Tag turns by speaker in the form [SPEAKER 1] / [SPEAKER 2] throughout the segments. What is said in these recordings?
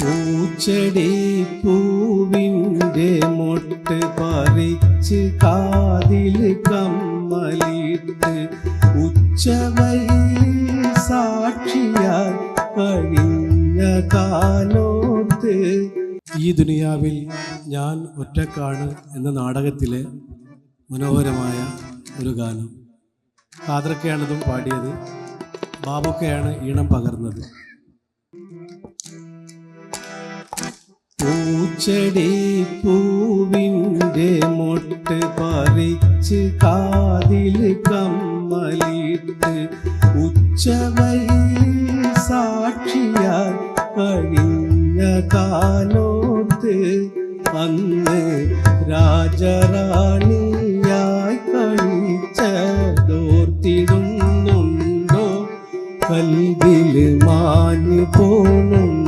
[SPEAKER 1] പൂച്ചെടി പൂവിന്റെ മൊട്ട് പറിച്ച് കാതിൽ കമ്മലിട്ട് ഉച്ചവയിൽ സാക്ഷിയാൽ കഴിഞ്ഞ കാലോത്ത്. ഈ ദുനിയാവിൽ ഞാൻ ഒറ്റക്കാണ് എന്ന നാടകത്തിലെ മനോഹരമായ ഒരു ഗാനം. കാതറക്കയാണിതും പാടിയത്. ബാബൊക്കെയാണ് ഈണം പകർന്നത്. പൂച്ചെടി പൂവിന്റെ മൊട്ട് പറിച്ച് കാതിൽ കമ്മലിട്ട് ഉച്ചവയിൽ സാക്ഷിയാൽ കഴിഞ്ഞ കാലോത്ത് അന്ന് രാജറാണിയായി കഴിച്ചതോർത്തിടുന്നുണ്ടോ കൽവിൽ മാഞ്ഞു പോണുണ്ടോ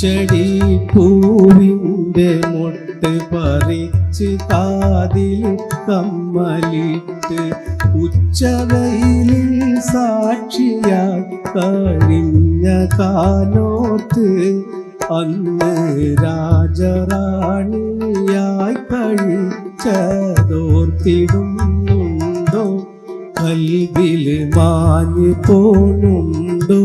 [SPEAKER 1] പൂച്ചെടി പൂവിന്റെ മൊട്ട് പറിച്ച് കാതിൽ കമ്മലിട്ട് ഉച്ചവയിലിൽ സാക്ഷിയായി കഴിഞ്ഞ കാലോത്ത് അന്ന് രാജറാണിയായി കഴിച്ചതോർത്തിടുന്നുണ്ടോ? കൽവിൽ മാഞ്ഞു പോണുണ്ടോ?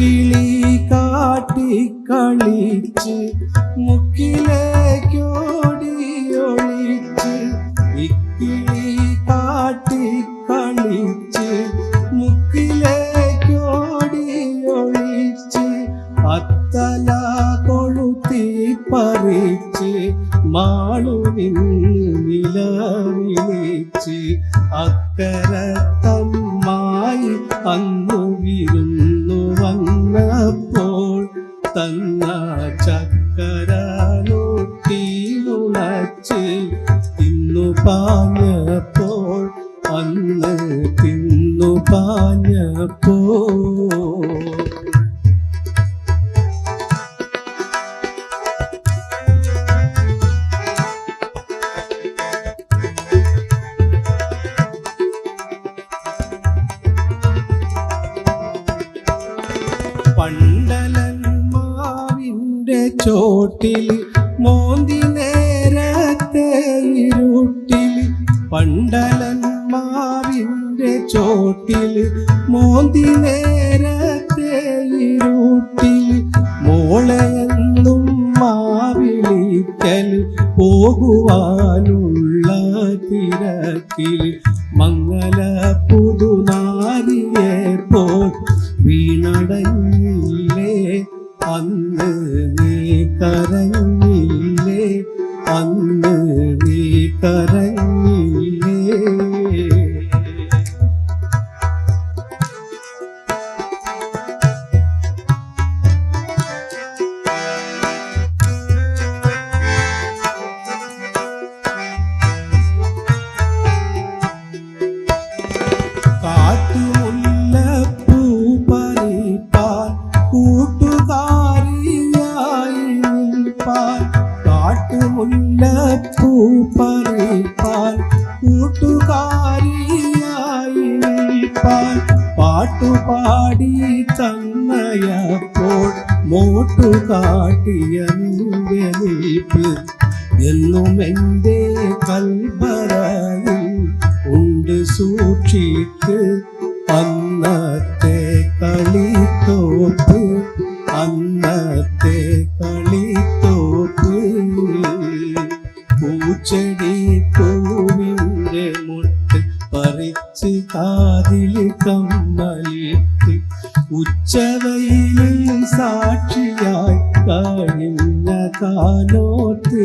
[SPEAKER 1] ഇക്കിളി കാട്ടി കളിച്ച് മുക്കിലേക്കോടി ഒളിച്ച് ഇക്കിളി കാട്ടി കളിച്ച് മുക്കിലേക്കോടി ഒളിച്ച് അത്തല കൊളുത്തി പറിച്ച് മാളുവിൻ നില വിളിച്ച് അക്കരത്തമ്മായി അന്നു ചോട്ടിൽ മോന്തി നേരത്തെ ഇരുട്ടിൽ പണ്ടലന്മാവിന്റെ ചോട്ടിൽ മോന്തി നേരത്തെ ഇരുട്ടിൽ മോളെന്നും മാവിളിക്കൽ പോകുവാനുള്ള തിരക്കിൽ മംഗല പുതുനാരിയെ അന്ന് നീ കരയുന്നില്ലേ? അന്ന് നീ കരഞ്ഞില്ലേ കാട്ടുമുല്ലപ്പൂ പറിപ്പാൻ കൂട്ടുകാരിയായി പാട്ടുപാടി തന്നയപ്പോൾ മോട്ടുകാട്ടിയ കാട്ടിയ നിന്റെ എന്നും എന്റെ കൽബറയിൽ ഉണ്ട് സൂക്ഷിച്ച് അന്നത്തെ കളിത്തോപ്പ് അന്നത്തെ കളിത്തോപ്പ് പറിച്ച് കാതിൽ കമ്മലിട്ട് ഉച്ചവയിലെ സാക്ഷിയായി കഴിഞ്ഞ കാലോത്ത്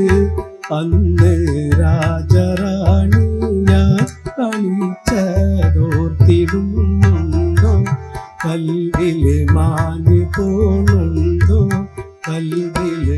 [SPEAKER 1] അന്ന് രാജറാണി ഞാൻ കളിച്ചതോർത്തിടുന്നുണ്ടോ? കൽവിൽ മാനി പോണുണ്ടോ കൽവിൽ